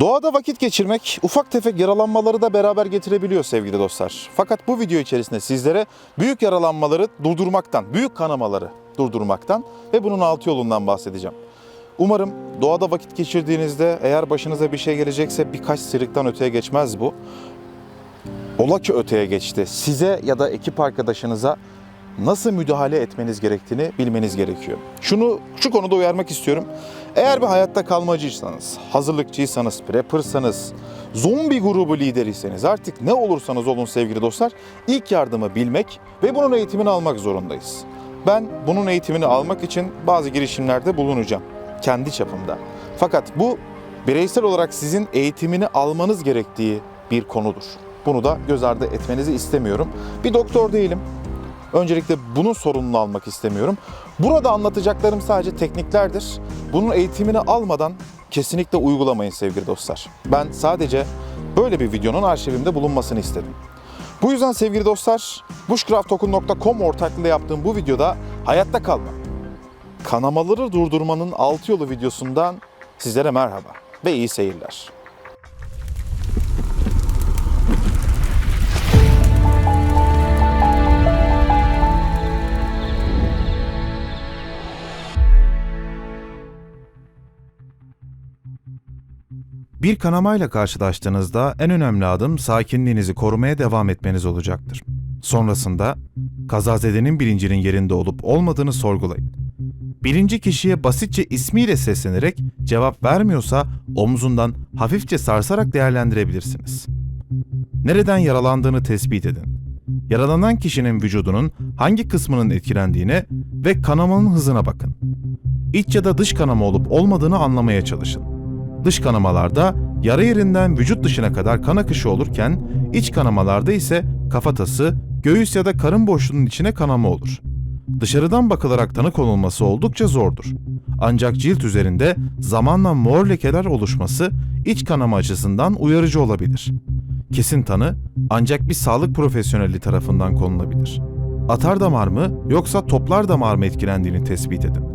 Doğada vakit geçirmek ufak tefek yaralanmaları da beraber getirebiliyor sevgili dostlar. Fakat bu video içerisinde sizlere büyük yaralanmaları durdurmaktan, büyük kanamaları durdurmaktan ve bunun altı yolundan bahsedeceğim. Umarım doğada vakit geçirdiğinizde eğer başınıza bir şey gelecekse birkaç sıyrıktan öteye geçmez bu. Ola ki öteye geçti. Size ya da ekip arkadaşınıza nasıl müdahale etmeniz gerektiğini bilmeniz gerekiyor. Şunu şu konuda uyarmak istiyorum. Eğer bir hayatta kalmacıysanız, hazırlıkçıysanız, preppersanız, zombi grubu lideriyseniz artık ne olursanız olun sevgili dostlar ilk yardımı bilmek ve bunun eğitimini almak zorundayız. Ben bunun eğitimini almak için bazı girişimlerde bulunacağım kendi çapımda. Fakat bu bireysel olarak sizin eğitimini almanız gerektiği bir konudur. Bunu da göz ardı etmenizi istemiyorum. Bir doktor değilim. Öncelikle bunun sorumluluğunu almak istemiyorum. Burada anlatacaklarım sadece tekniklerdir. Bunun eğitimini almadan kesinlikle uygulamayın sevgili dostlar. Ben sadece böyle bir videonun arşivimde bulunmasını istedim. Bu yüzden sevgili dostlar, bushcraftokun.com ortaklığıyla yaptığım bu videoda hayatta kalma, kanamaları durdurmanın altı yolu videosundan sizlere merhaba ve iyi seyirler. Bir kanamayla karşılaştığınızda en önemli adım sakinliğinizi korumaya devam etmeniz olacaktır. Sonrasında kazazedenin bilincinin yerinde olup olmadığını sorgulayın. Birinci kişiye basitçe ismiyle seslenerek cevap vermiyorsa omzundan hafifçe sarsarak değerlendirebilirsiniz. Nereden yaralandığını tespit edin. Yaralanan kişinin vücudunun hangi kısmının etkilendiğine ve kanamanın hızına bakın. İç ya da dış kanama olup olmadığını anlamaya çalışın. Dış kanamalarda yara yerinden vücut dışına kadar kan akışı olurken iç kanamalarda ise kafatası, göğüs ya da karın boşluğunun içine kanama olur. Dışarıdan bakılarak tanı konulması oldukça zordur. Ancak cilt üzerinde zamanla mor lekeler oluşması iç kanama açısından uyarıcı olabilir. Kesin tanı ancak bir sağlık profesyoneli tarafından konulabilir. Atar damar mı yoksa toplar damar mı etkilendiğini tespit edin.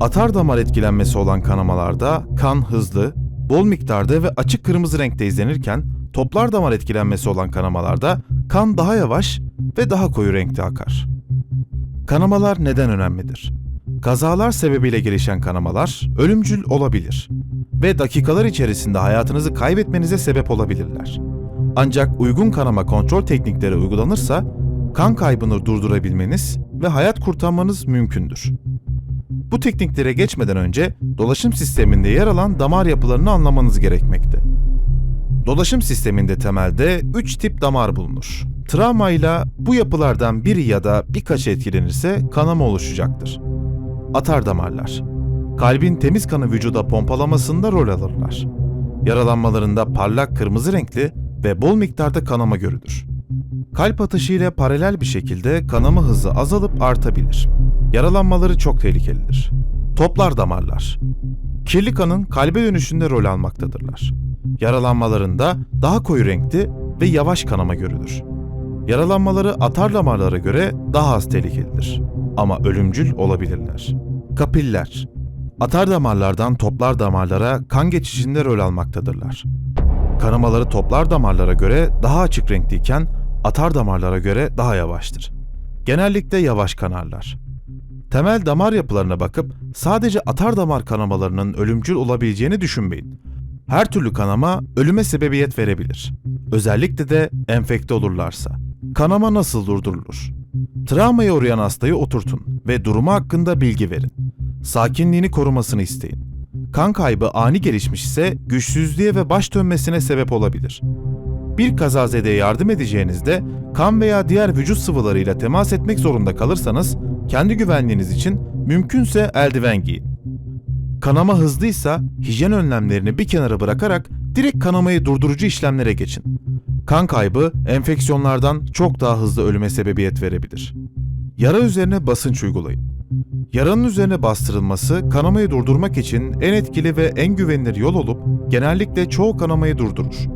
Atar damar etkilenmesi olan kanamalarda kan hızlı, bol miktarda ve açık kırmızı renkte izlenirken toplar damar etkilenmesi olan kanamalarda kan daha yavaş ve daha koyu renkte akar. Kanamalar neden önemlidir? Kazalar sebebiyle gelişen kanamalar ölümcül olabilir ve dakikalar içerisinde hayatınızı kaybetmenize sebep olabilirler. Ancak uygun kanama kontrol teknikleri uygulanırsa kan kaybını durdurabilmeniz ve hayat kurtarmanız mümkündür. Bu tekniklere geçmeden önce dolaşım sisteminde yer alan damar yapılarını anlamanız gerekmekte. Dolaşım sisteminde temelde 3 tip damar bulunur. Travmayla bu yapılardan biri ya da birkaçı etkilenirse kanama oluşacaktır. Atar damarlar. Kalbin temiz kanı vücuda pompalamasında rol alırlar. Yaralanmalarında parlak kırmızı renkli ve bol miktarda kanama görülür. Kalp atışı ile paralel bir şekilde kanama hızı azalıp artabilir. Yaralanmaları çok tehlikelidir. Toplar damarlar. Kirli kanın kalbe dönüşünde rol almaktadırlar. Yaralanmalarında daha koyu renkli ve yavaş kanama görülür. Yaralanmaları atar damarlara göre daha az tehlikelidir ama ölümcül olabilirler. Kapiller. Atar damarlardan toplar damarlara kan geçişinde rol almaktadırlar. Kanamaları toplar damarlara göre daha açık renkliyken atar damarlara göre daha yavaştır. Genellikle yavaş kanarlar. Temel damar yapılarına bakıp sadece atar damar kanamalarının ölümcül olabileceğini düşünmeyin. Her türlü kanama ölüme sebebiyet verebilir. Özellikle de enfekte olurlarsa. Kanama nasıl durdurulur? Travmaya uğrayan hastayı oturtun ve durumu hakkında bilgi verin. Sakinliğini korumasını isteyin. Kan kaybı ani gelişmiş ise güçsüzlüğe ve baş dönmesine sebep olabilir. Bir kazazedeye yardım edeceğinizde kan veya diğer vücut sıvılarıyla temas etmek zorunda kalırsanız kendi güvenliğiniz için mümkünse eldiven giyin. Kanama hızlıysa hijyen önlemlerini bir kenara bırakarak direkt kanamayı durdurucu işlemlere geçin. Kan kaybı enfeksiyonlardan çok daha hızlı ölüme sebebiyet verebilir. Yara üzerine basınç uygulayın. Yaranın üzerine bastırılması kanamayı durdurmak için en etkili ve en güvenilir yol olup genellikle çoğu kanamayı durdurur.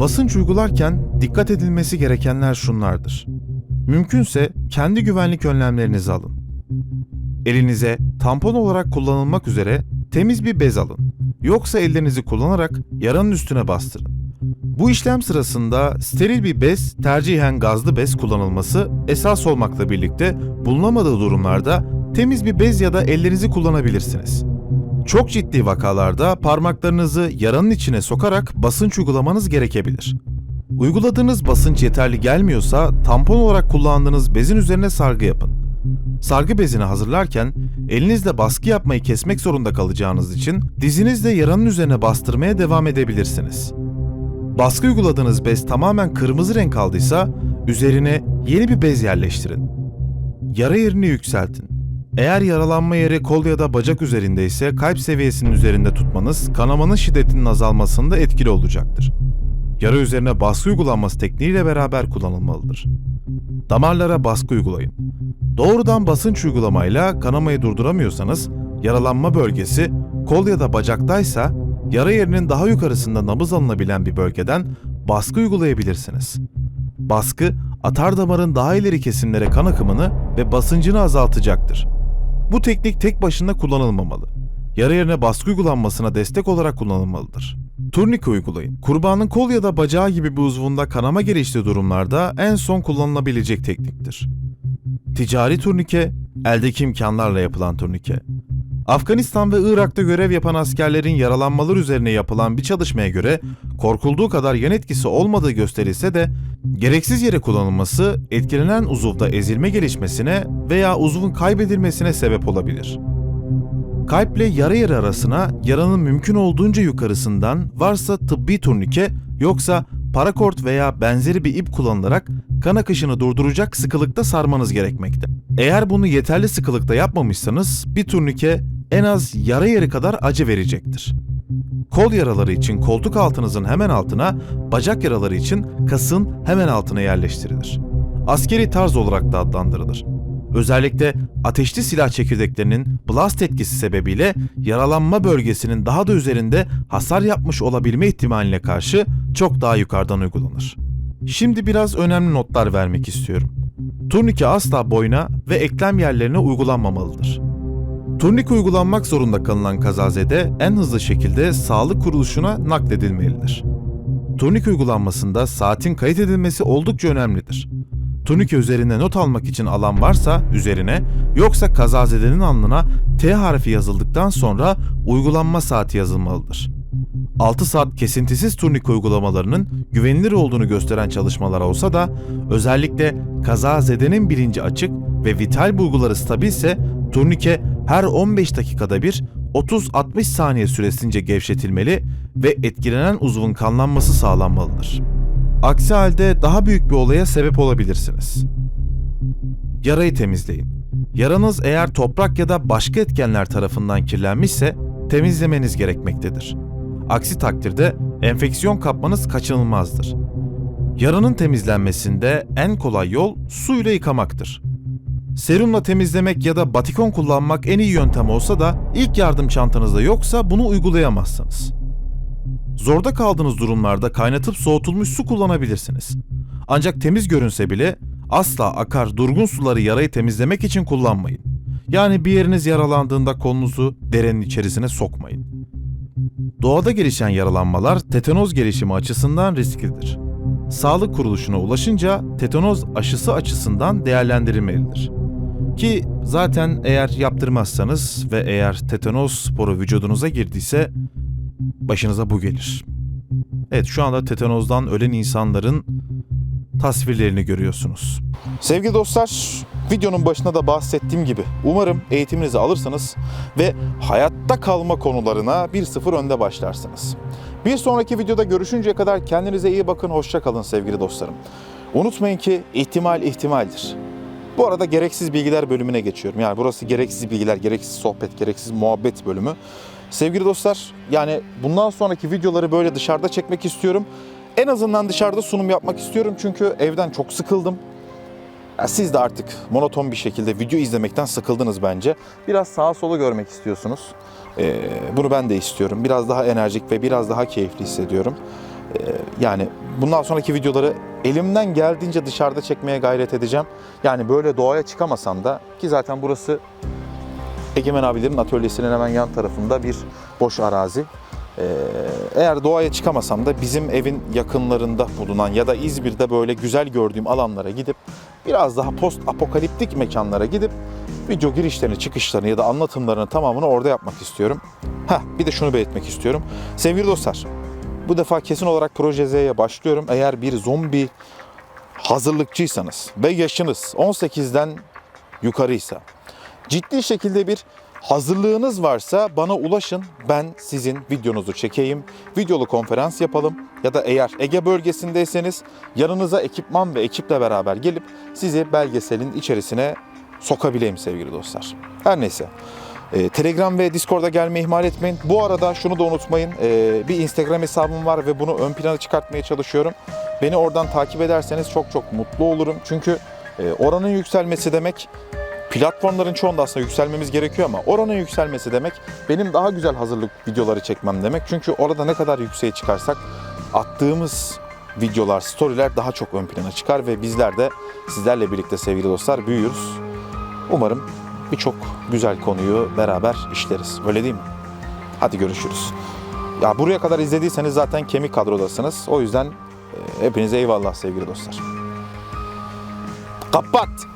Basınç uygularken dikkat edilmesi gerekenler şunlardır. Mümkünse kendi güvenlik önlemlerinizi alın. Elinize tampon olarak kullanılmak üzere temiz bir bez alın yoksa ellerinizi kullanarak yaranın üstüne bastırın. Bu işlem sırasında steril bir bez, tercihen gazlı bez kullanılması esas olmakla birlikte bulunamadığı durumlarda temiz bir bez ya da ellerinizi kullanabilirsiniz. Çok ciddi vakalarda parmaklarınızı yaranın içine sokarak basınç uygulamanız gerekebilir. Uyguladığınız basınç yeterli gelmiyorsa tampon olarak kullandığınız bezin üzerine sargı yapın. Sargı bezini hazırlarken elinizle baskı yapmayı kesmek zorunda kalacağınız için dizinizle yaranın üzerine bastırmaya devam edebilirsiniz. Baskı uyguladığınız bez tamamen kırmızı renk aldıysa üzerine yeni bir bez yerleştirin. Yara yerini yükseltin. Eğer yaralanma yeri kol ya da bacak üzerinde ise kalp seviyesinin üzerinde tutmanız kanamanın şiddetinin azalmasında etkili olacaktır. Yara üzerine baskı uygulanması tekniğiyle beraber kullanılmalıdır. Damarlara baskı uygulayın. Doğrudan basınç uygulamayla kanamayı durduramıyorsanız, yaralanma bölgesi kol ya da bacaktaysa yara yerinin daha yukarısında nabız alınabilen bir bölgeden baskı uygulayabilirsiniz. Baskı, atar damarın daha ileri kesimlere kan akımını ve basıncını azaltacaktır. Bu teknik tek başına kullanılmamalı. Yara yerine baskı uygulanmasına destek olarak kullanılmalıdır. Turnike uygulayın. Kurbanın kol ya da bacağı gibi bir uzvunda kanama geliştiği durumlarda en son kullanılabilecek tekniktir. Ticari turnike, eldeki imkanlarla yapılan turnike. Afganistan ve Irak'ta görev yapan askerlerin yaralanmalar üzerine yapılan bir çalışmaya göre korkulduğu kadar yan etkisi olmadığı gösterilse de gereksiz yere kullanılması etkilenen uzuvda ezilme gelişmesine veya uzvun kaybedilmesine sebep olabilir. Kalple yara yeri arasına yaranın mümkün olduğunca yukarısından varsa tıbbi turnike yoksa parakort veya benzeri bir ip kullanılarak kan akışını durduracak sıkılıkta sarmanız gerekmekte. Eğer bunu yeterli sıkılıkta yapmamışsanız bir turnike en az yara yeri kadar acı verecektir. Kol yaraları için koltuk altınızın hemen altına, bacak yaraları için kasın hemen altına yerleştirilir. Askeri tarz olarak da adlandırılır. Özellikle ateşli silah çekirdeklerinin blast etkisi sebebiyle yaralanma bölgesinin daha da üzerinde hasar yapmış olabilme ihtimaline karşı çok daha yukarıdan uygulanır. Şimdi biraz önemli notlar vermek istiyorum. Turnike asla boyna ve eklem yerlerine uygulanmamalıdır. Turnike uygulanmak zorunda kalınan kazazede en hızlı şekilde sağlık kuruluşuna nakledilmelidir. Turnike uygulanmasında saatin kayıt edilmesi oldukça önemlidir. Turnike üzerinde not almak için alan varsa üzerine yoksa kazazedenin alnına T harfi yazıldıktan sonra uygulanma saati yazılmalıdır. 6 saat kesintisiz turnike uygulamalarının güvenilir olduğunu gösteren çalışmalar olsa da özellikle kazazedenin bilinci açık ve vital bulguları stabilse turnike her 15 dakikada bir 30-60 saniye süresince gevşetilmeli ve etkilenen uzvun kanlanması sağlanmalıdır. Aksi halde daha büyük bir olaya sebep olabilirsiniz. Yarayı temizleyin. Yaranız eğer toprak ya da başka etkenler tarafından kirlenmişse temizlemeniz gerekmektedir. Aksi takdirde enfeksiyon kapmanız kaçınılmazdır. Yaranın temizlenmesinde en kolay yol su ile yıkamaktır. Serumla temizlemek ya da batikon kullanmak en iyi yöntem olsa da ilk yardım çantanızda yoksa bunu uygulayamazsınız. Zorda kaldığınız durumlarda kaynatıp soğutulmuş su kullanabilirsiniz. Ancak temiz görünse bile asla akar durgun suları yarayı temizlemek için kullanmayın. Yani bir yeriniz yaralandığında kolunuzu derenin içerisine sokmayın. Doğada gelişen yaralanmalar tetanoz gelişimi açısından risklidir. Sağlık kuruluşuna ulaşınca tetanoz aşısı açısından değerlendirilmelidir. Ki zaten eğer yaptırmazsanız ve eğer tetanoz sporu vücudunuza girdiyse başınıza bu gelir. Evet şu anda tetanozdan ölen insanların tasvirlerini görüyorsunuz. Sevgili dostlar, videonun başında da bahsettiğim gibi umarım eğitiminizi alırsanız ve hayatta kalma konularına 1-0 önde başlarsınız. Bir sonraki videoda görüşünceye kadar kendinize iyi bakın, hoşça kalın sevgili dostlarım. Unutmayın ki ihtimal ihtimaldir. Bu arada gereksiz bilgiler bölümüne geçiyorum. Yani burası gereksiz bilgiler, gereksiz sohbet, gereksiz muhabbet bölümü. Sevgili dostlar, yani bundan sonraki videoları böyle dışarıda çekmek istiyorum. En azından dışarıda sunum yapmak istiyorum çünkü evden çok sıkıldım. Ya siz de artık monoton bir şekilde video izlemekten sıkıldınız bence. Biraz sağa sola görmek istiyorsunuz. Ee, bunu ben de istiyorum. Biraz daha enerjik ve biraz daha keyifli hissediyorum. Ee, yani bundan sonraki videoları elimden geldiğince dışarıda çekmeye gayret edeceğim. Yani böyle doğaya çıkamasam da ki zaten burası Egemen abilerin atölyesinin hemen yan tarafında bir boş arazi. Ee, eğer doğaya çıkamasam da bizim evin yakınlarında bulunan ya da İzmir'de böyle güzel gördüğüm alanlara gidip biraz daha post apokaliptik mekanlara gidip video girişlerini, çıkışlarını ya da anlatımlarını tamamını orada yapmak istiyorum. Heh, bir de şunu belirtmek istiyorum. Sevgili dostlar, bu defa kesin olarak Proje Z'ye başlıyorum. Eğer bir zombi hazırlıkçıysanız ve yaşınız 18'den yukarıysa, ciddi şekilde bir hazırlığınız varsa bana ulaşın. Ben sizin videonuzu çekeyim. Videolu konferans yapalım. Ya da eğer Ege bölgesindeyseniz yanınıza ekipman ve ekiple beraber gelip sizi belgeselin içerisine sokabileyim sevgili dostlar. Her neyse. Ee, Telegram ve Discord'a gelmeyi ihmal etmeyin. Bu arada şunu da unutmayın. ee, bir Instagram hesabım var ve bunu ön plana çıkartmaya çalışıyorum. Beni oradan takip ederseniz çok çok mutlu olurum. Çünkü e, oranın yükselmesi demek platformların çoğunda aslında yükselmemiz gerekiyor ama oranın yükselmesi demek benim daha güzel hazırlık videoları çekmem demek. Çünkü orada ne kadar yükseğe çıkarsak attığımız videolar, storyler daha çok ön plana çıkar ve bizler de sizlerle birlikte sevgili dostlar büyüyoruz. Umarım birçok güzel konuyu beraber işleriz. Öyle değil mi? Hadi görüşürüz. Ya buraya kadar izlediyseniz zaten kemik kadrodasınız. O yüzden e, hepinize eyvallah sevgili dostlar. Kapat.